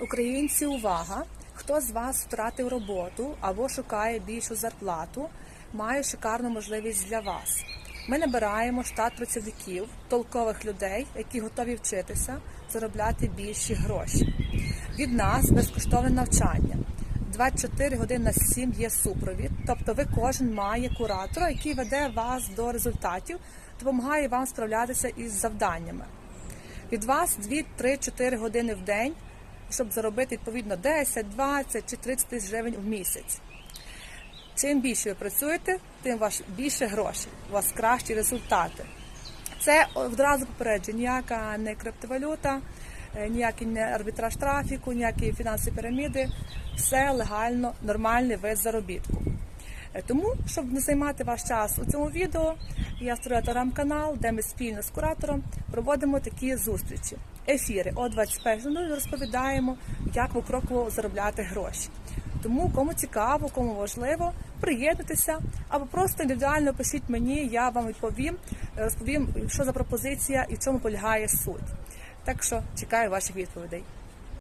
Українці, увага! Хто з вас втратив роботу або шукає більшу зарплату, має шикарну можливість для вас. Ми набираємо штат працівників, толкових людей, які готові вчитися, заробляти більші гроші. Від нас безкоштовне навчання. 24 години на 7 є супровід, тобто ви кожен має куратора, який веде вас до результатів, допомагає вам справлятися із завданнями. Від вас 2, 3, 4 години в день, щоб заробити відповідно 10, 20 чи 30 тисяч гривень в місяць. Чим більше ви працюєте, тим у вас більше грошей, у вас кращі результати. Це одразу попереджу, ніяка не криптовалюта, е, ніякий не арбітраж трафіку, ніякі фінансові піраміди. Все легально, нормальний вид заробітку. Е, Тому, щоб не займати ваш час у цьому відео, я створила телеграм-канал, де ми спільно з куратором проводимо такі зустрічі. Ефіри о 21.00 розповідаємо, як покроково заробляти гроші. Тому кому цікаво, кому важливо, приєднуйтеся або просто індивідуально пишіть мені, я вам відповім, е, розповім, що за пропозиція і в чому полягає суть. Так що чекаю ваших відповідей.